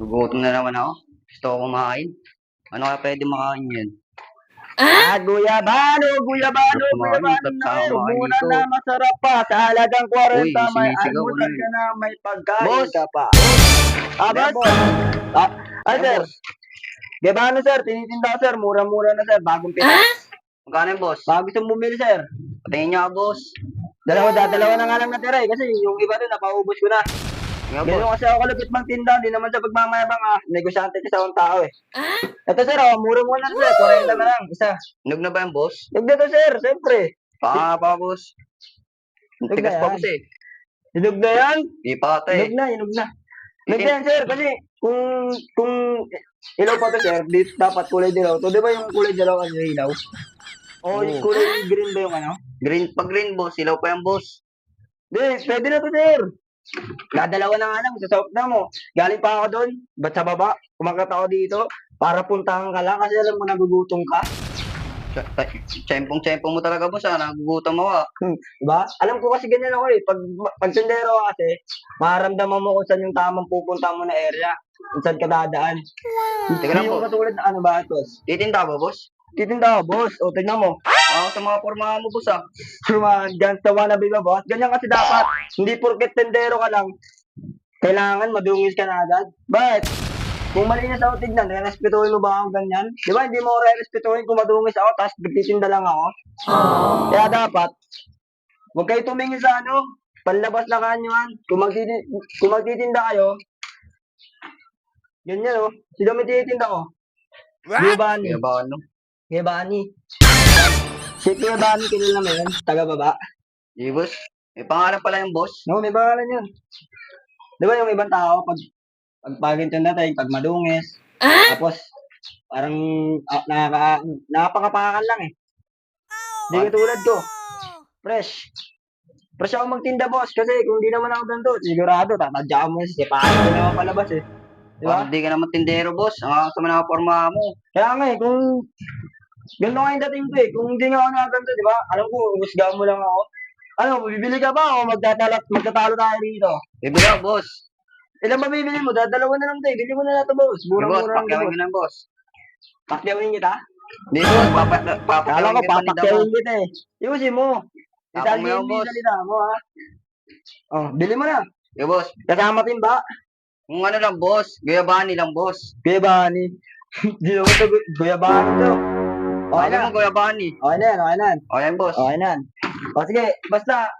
Gugutom na naman ako. Gusto ko kumain. Ano kaya pwede makain yan? Ah, guyabano, guyabano, guyabano na Mura dito. na, masarap pa. Sa halagang 40, Uy, may sinisigaw ko almusal na ka na, may pagkain Boss! ka pa. Ah, boss? Ah, ah, sir. boss. Guyabano, sir. Tinitinda ko, sir. Mura-mura na, sir. Bagong pita. Magkano yung boss? Baka gusto mong bumili, sir. Patingin niyo ako, boss. Dalawa, dadalawa na nga lang natira eh. Kasi yung iba doon, napaubos ko na. Nga, boss. Ganyan kasi ako kalupit mang tinda. Hindi naman sa pagmamayabang ah. Negosyante kasi akong tao eh. Ito, sir. Oh, mura-mura na, sir. 40 na lang. Isa. Inog na ba yung boss? Huwag na to, sir. Siyempre. Baka pa, boss. Inog Tigas na pa, yan. boss eh. Hinog na yan. Di pa ata eh. Hinog na, hinog na. Hinog na yan, sir. Kasi kung kung ilaw pa to, sir, di, dapat kulay dilaw. To, di ba yung kulay dilaw ang ilaw? O yung Oo. kulay green ba yung ano? Green, pag green, boss. Ilaw pa yung boss. Di, pwede na to, sir. Dadalawa na nga lang, sa na mo. Galing pa ako doon, ba't sa baba, kumagat ako dito, para puntahan ka lang, kasi alam mo nagugutom ka. Tsempong-tsempong mo talaga, boss. Ah. Nagugutom ako. ah. Diba? Alam ko kasi ganyan ako eh. Pag, pag sundero ka kasi, maramdaman mo kung saan yung tamang pupunta mo na area. Kung saan ka dadaan. Teka lang, Hindi mo boss. katulad na ano ba, boss? Titinda ba, boss? Titinda ka, boss. O, tignan mo. Ako sa mga pormahan mo, boss ah. Sumahan dyan sa wannabe ba, boss? Ganyan kasi dapat. Hindi porket tendero ka lang. Kailangan madungis ka na agad. But, kung mali na sa ako tignan, re-respetuhin mo ba akong ganyan? Di ba, hindi mo ako re-respetuhin kung madungis ako, tapos nagtitinda lang ako. Kaya dapat, huwag kayo tumingin sa ano, panlabas na kanyuan. Kung, magtitinda, kung magtitinda kayo, ganyan oh. Sino may tititinda ko? Kuya Bani. Kaya ba ano? Kuya Bani. Si Kuya Bani, kilala mo yun? Taga baba. Di, boss. May pangalan pala yung boss. No, may pangalan yun. Di ba yung ibang tao, pag pag paginto natin, pag madungis, tapos parang ah, nakaka, nakapakapakan lang eh. Hindi ka tulad ko. Fresh. Fresh ako magtinda, boss. Kasi kung di naman ako ganito, sigurado, tatadya mo si Paano ko naman palabas eh. Di ba? Parang di ka naman tindero, boss. Ang ako sa mga pormahan mo. Kaya nga eh, kung ganito nga yung dating ko eh. Kung hindi nga ako nakaganto, di ba? Alam ko, husgahan mo lang ako. Ano, bibili ka ba o magtatalo, magtatalo tayo dito? Bibili ako, boss. Ilan ba bibili mo? Dadalawa na lang tayo. Bili mo na natin, boss. Di, boss. Mura-mura lang Pakyawin boss. ko boss. Pakyawin kita? Di, boss. Papa, Kala papakyawin ko, kita ni Damo. papakyawin kita eh. Iusin mo. Tapos Isalin mo yung boss. salita mo, ha? Oh, bili mo na. Di, boss. Kasama timba. Kung ano lang, boss. Guyabani lang, boss. Kuya Bani. Di naman ito, Kuya Bani to. Okay Okay na. mo, Guyabani. Okay na yan, okay na yan. Okay, boss. Okay na yan. O sige, basta,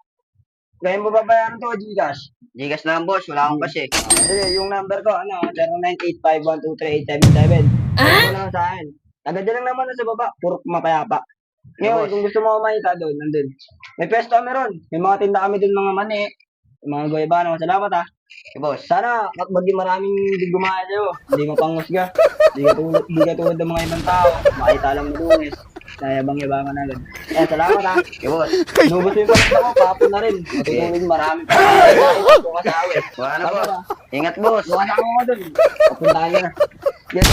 ngayon mo babayaran to, Gcash. Gigas na lang, boss. Wala akong kasi. Sige, yung number ko, ano, 0985123877. Ah? Ano lang sa akin. Agad lang naman na sa baba, puro mapayapa. Ngayon, boss. kung gusto mo kumaita doon, nandun. May pwesto kami ron. May mga tinda kami doon, mga mani. Yung mga goyabano, salamat ha. Okay, boss. Sana, at maging maraming gumaya sa'yo. Hindi mo pangusga. Hindi katulad, hindi katulad ng mga ibang tao. Makita lang mo madumis. Nayabang-yabangan agad. Eh, salamat ha. Kibot. Nubos yung pala ako, papo na rin. Matutulog marami pa. Bukas awit. Wala na po. Ingat, boss. Bukas ako nga dun. Papuntahan ka na. Yes.